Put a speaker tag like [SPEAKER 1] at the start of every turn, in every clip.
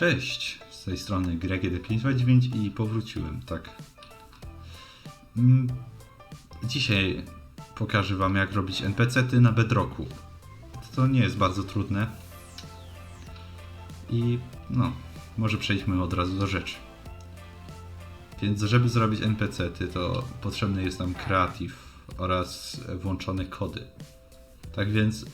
[SPEAKER 1] Cześć, z tej strony GreGD529 i powróciłem, tak. Mm, Dzisiaj pokażę wam jak robić NPC-ty na Bedrocku. To nie jest bardzo trudne. I no, może przejdźmy od razu do rzeczy. Więc żeby zrobić NPC-ty to potrzebny jest nam Creative oraz włączone kody. Tak więc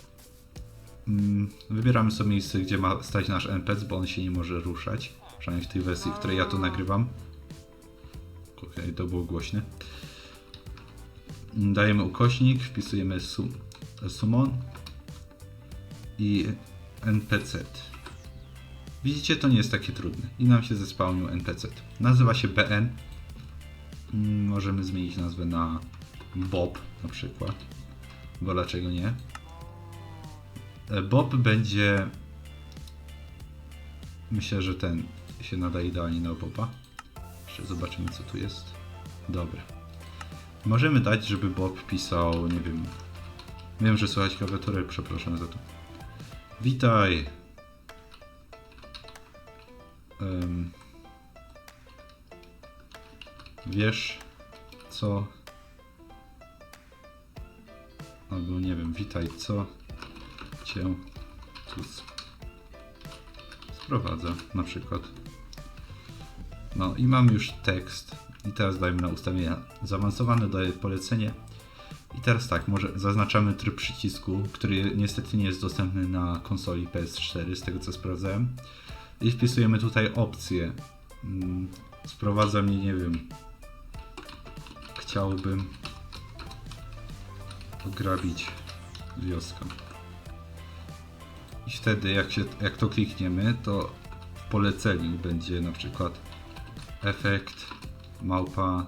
[SPEAKER 1] Wybieramy sobie miejsce, gdzie ma stać nasz NPC, bo on się nie może ruszać. Przynajmniej w tej wersji, w której ja to nagrywam. Okej, to było głośne. Mm, Dajemy ukośnik, wpisujemy sum, summon i NPC. Widzicie, to nie jest takie trudne. I nam się zespałnił NPC. Nazywa się BN. Mm, Możemy zmienić nazwę na Bob na przykład. Bo dlaczego nie? E, Bob będzie. Myślę, że ten się nada idealnie na Boba. Jeszcze zobaczymy, co tu jest. Dobra. Możemy dać, żeby Bob pisał, nie wiem. Wiem, że słychać klawiaturę, przepraszam za to. Witaj. Em, wiesz, co. Albo nie wiem, witaj, co cię tu sprowadza, na przykład. No i mam już tekst. I teraz dajmy na ustawienia zaawansowane, daję polecenie. I teraz tak, może zaznaczamy tryb przycisku, który niestety nie jest dostępny na konsoli PS4, z tego co sprawdzałem. I wpisujemy tutaj opcję. Mm, Sprowadza mnie, nie wiem. Chciałbym ograbić wioskę. I wtedy jak, się, jak to klikniemy, to w poleceniu będzie na przykład efekt małpa.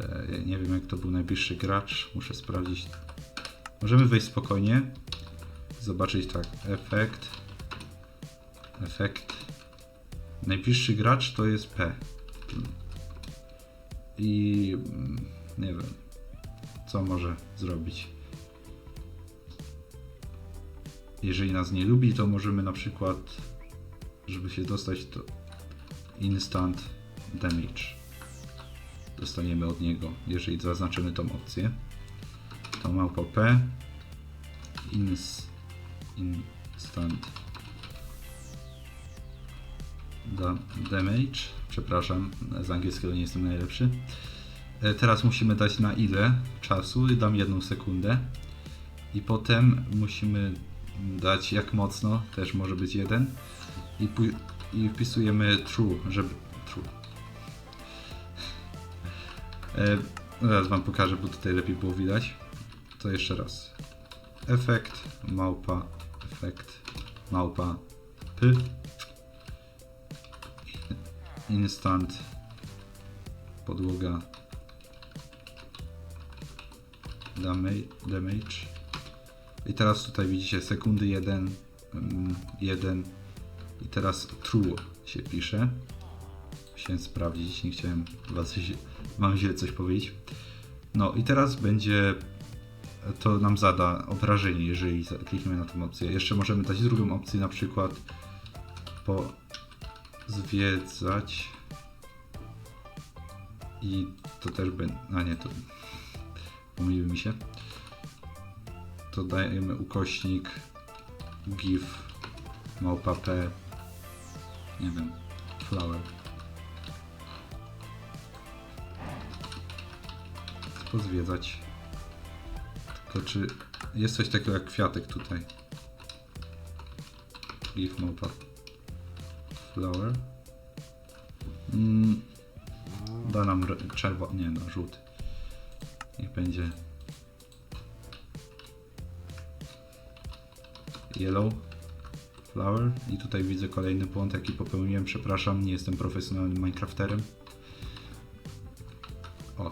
[SPEAKER 1] E, nie wiem jak to był najbliższy gracz, muszę sprawdzić. Możemy wejść spokojnie, zobaczyć tak, efekt, efekt. Najbliższy gracz to jest P. I mm, nie wiem, co może zrobić jeżeli nas nie lubi, to możemy na przykład, żeby się dostać, to instant damage dostaniemy od niego, jeżeli zaznaczymy tą opcję. To małpa P ins, instant da, damage. Przepraszam, z angielskiego nie jestem najlepszy. E, Teraz musimy dać na ile czasu, dam jedną sekundę. I potem musimy dać jak mocno, też może być jeden. I, i wpisujemy true, żeby. True. E, zaraz wam pokażę, bo tutaj lepiej było widać. To jeszcze raz. Efekt, małpa, efekt, małpa, p. Instant, podłoga, damage. damage. I teraz tutaj widzicie sekundy 1, 1 i teraz true się pisze. Chciałem sprawdzić, nie chciałem was, wam źle coś powiedzieć. No i teraz będzie, to nam zada obrażenie, jeżeli klikniemy na tę opcję. Jeszcze możemy dać drugą opcję, na przykład po zwiedzać i to też będzie, a nie, to pomyliły mi się to dajemy ukośnik give małpa p nie wiem flower. Pozwiedzać tylko czy jest coś takiego jak kwiatek tutaj? Give małpa flower. Mm, da nam czerwony, nie no żółty. Niech będzie Yellow Flower i tutaj widzę kolejny błąd jaki popełniłem, przepraszam, nie jestem profesjonalnym Minecrafterem. O.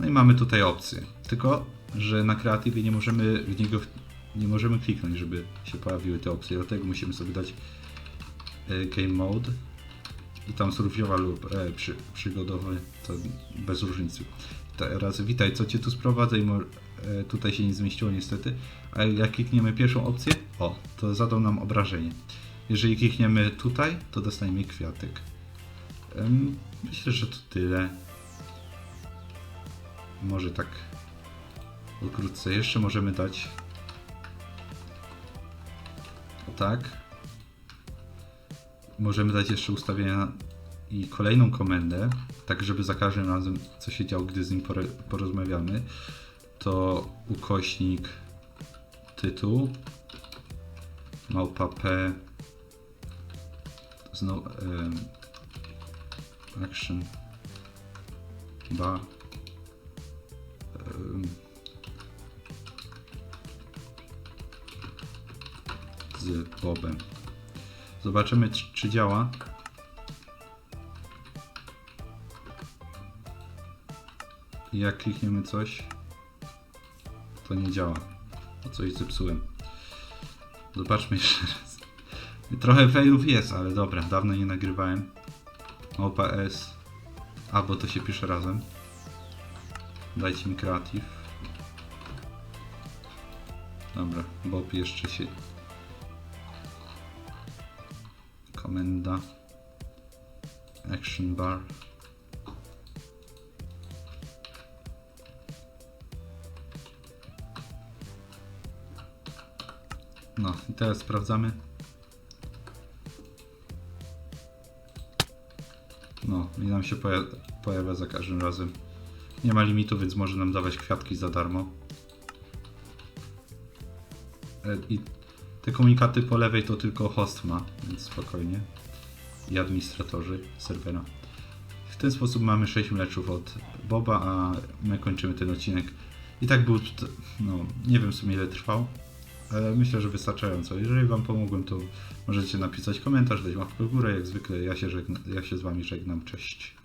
[SPEAKER 1] No i mamy tutaj opcję, tylko że na kreatywie nie możemy w niego nie możemy kliknąć, żeby się pojawiły te opcje, dlatego musimy sobie dać e, Game Mode i tam survioval lub e, przy, przygodowy, to bez różnicy. Teraz witaj, co cię tu sprowadza i e, tutaj się nie zmieściło niestety, a jak klikniemy pierwszą opcję, o, to zadał nam obrażenie. Jeżeli klikniemy tutaj, to dostaniemy kwiatek. Myślę, że to tyle. Może tak pokrótce. Jeszcze możemy dać tak. Możemy dać jeszcze ustawienia i kolejną komendę, tak żeby za każdym razem, co się działo, gdy z nim porozmawiamy, to ukośnik tytuł małpa p znowu em, action bar em, z Bobem. Zobaczymy, czy, czy działa. Jak klikniemy coś, to nie działa. To coś zepsułem. Zobaczmy jeszcze raz. Trochę failów jest, ale dobra, dawno nie nagrywałem. Opa S. To się pisze razem. Dajcie mi kreatyw. Dobra, Bob jeszcze się... Komenda. Action bar. No i teraz sprawdzamy. No i nam się poja pojawia za każdym razem. Nie ma limitu, więc może nam dawać kwiatki za darmo. E, I te komunikaty po lewej to tylko host ma, więc spokojnie. I administratorzy serwera. W ten sposób mamy 6 mleczów od Boba, a my kończymy ten odcinek. I tak był, no nie wiem w sumie ile trwał, myślę, że wystarczająco. Jeżeli Wam pomogłem, to możecie napisać komentarz, dać łapkę w górę, jak zwykle ja się, żegna, ja się z Wami żegnam, cześć.